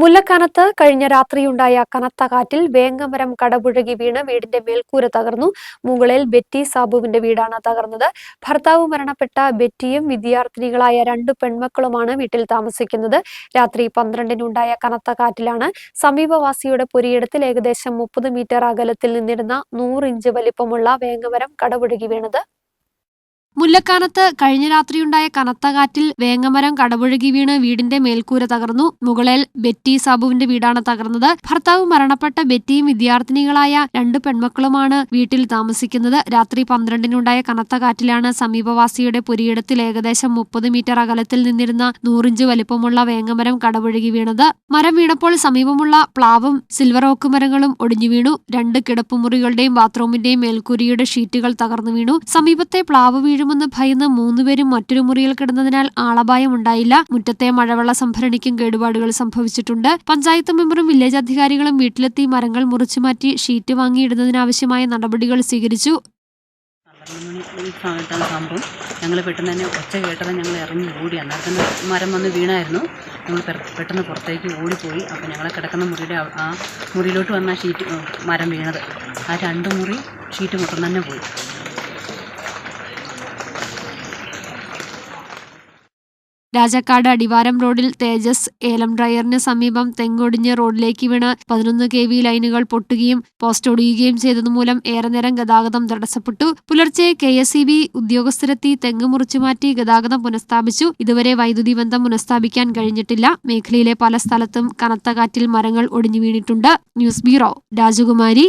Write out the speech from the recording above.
മുല്ലക്കാനത്ത് കഴിഞ്ഞ രാത്രിയുണ്ടായ കനത്ത കാറ്റിൽ വേങ്ങമരം കടപുഴകി വീണ് വീടിന്റെ മേൽക്കൂര തകർന്നു. മുകളിൽ ബെറ്റി സാബുവിന്റെ വീടാണ് തകർന്നത്. ഭർത്താവ് മരണപ്പെട്ട ബെറ്റിയും വിദ്യാർത്ഥിനികളായ രണ്ടു പെൺമക്കളുമാണ് വീട്ടിൽ താമസിക്കുന്നത്. രാത്രി പന്ത്രണ്ടിനുണ്ടായ കനത്ത കാറ്റിലാണ് സമീപവാസിയുടെ പൊരിയിടത്തിൽ ഏകദേശം മുപ്പത് മീറ്റർ അകലത്തിൽ നിന്നിരുന്ന നൂറ് ഇഞ്ച് വലിപ്പമുള്ള വേങ്ങമരം കടപുഴകി വീണത്. മുല്ലക്കാനത്ത് കഴിഞ്ഞ രാത്രിയുണ്ടായ കനത്ത കാറ്റിൽ വേങ്ങമരം കടപുഴകി വീണ് വീടിന്റെ മേൽക്കൂര തകർന്നു. മുകളിൽ ബെറ്റി സാബുവിന്റെ വീടാണ് തകർന്നത്. ഭർത്താവ് മരണപ്പെട്ട ബെറ്റിയും വിദ്യാർത്ഥിനികളായ രണ്ട് പെൺമക്കളുമാണ് വീട്ടിൽ താമസിക്കുന്നത്. രാത്രി പന്ത്രണ്ടിനുണ്ടായ കനത്ത കാറ്റിലാണ് സമീപവാസിയുടെ പുരിയിടത്തിൽ ഏകദേശം മുപ്പത് മീറ്റർ അകലത്തിൽ നിന്നിരുന്ന നൂറിഞ്ച് വലിപ്പമുള്ള വേങ്ങമരം കടപുഴകി വീണത്. മരം വീണപ്പോൾ സമീപമുള്ള പ്ലാവും സിൽവർ ഓക്ക് മരങ്ങളും ഒടിഞ്ഞു വീണു. രണ്ട് കിടപ്പുമുറികളുടെയും ബാത്റൂമിന്റെയും മേൽക്കൂരിയുടെ ഷീറ്റുകൾ തകർന്നു വീണു. സമീപത്തെ പ്ലാവ് വീഴുമെന്ന് ഭയന്ന് മൂന്നുപേരും മറ്റൊരു മുറിയിൽ കിടന്നതിനാൽ ആളപായം ഉണ്ടായില്ല. മുറ്റത്തെ മഴവെള്ള സംഭരണിക്കും കേടുപാടുകൾ സംഭവിച്ചിട്ടുണ്ട്. പഞ്ചായത്ത് മെമ്പറും വില്ലേജ് അധികാരികളും വീട്ടിലെത്തി മരങ്ങൾ മുറിച്ചുമാറ്റി ഷീറ്റ് വാങ്ങിയിടുന്നതിനാവശ്യമായ നടപടികൾ സ്വീകരിച്ചു. സമയത്താണ് സംഭവം. ഞങ്ങൾ പെട്ടെന്ന് തന്നെ ഒച്ച കേട്ടത് ഞങ്ങൾ ഇറങ്ങി ഓടി. അന്നേരത്തിന് മരം വന്ന് വീണായിരുന്നു. ഞങ്ങൾ പെട്ടെന്ന് പുറത്തേക്ക് ഓടിപ്പോയി. അപ്പോൾ ഞങ്ങളെ കിടക്കുന്ന മുറിയുടെ ആ മുറിയിലോട്ട് വന്ന ഷീറ്റ് മരം വീണത്. ആ രണ്ട് മുറി ഷീറ്റ് മൊത്തം തന്നെ പോയി. രാജാക്കാട് അടിവാരം റോഡിൽ തേജസ് ഏലം ഡ്രയറിന് സമീപം തെങ്ങൊടിഞ്ഞ് റോഡിലേക്ക് വീണ് പതിനൊന്ന് കെ വി ലൈനുകൾ പൊട്ടുകയും പോസ്റ്റ് ഒടിയുകയും ചെയ്തതുമൂലം ഏറെ നേരം ഗതാഗതം തടസ്സപ്പെട്ടു. പുലർച്ചെ കെ എസ് ഇ ബി ഉദ്യോഗസ്ഥരെത്തി തെങ്ങ് മുറിച്ചുമാറ്റി ഗതാഗതം പുനഃസ്ഥാപിച്ചു. ഇതുവരെ വൈദ്യുതി ബന്ധം പുനഃസ്ഥാപിക്കാൻ കഴിഞ്ഞിട്ടില്ല. മേഖലയിലെ പല സ്ഥലത്തും കനത്ത കാറ്റിൽ മരങ്ങൾ ഒടിഞ്ഞു വീണിട്ടുണ്ട്. ന്യൂസ് ബ്യൂറോ രാജകുമാരി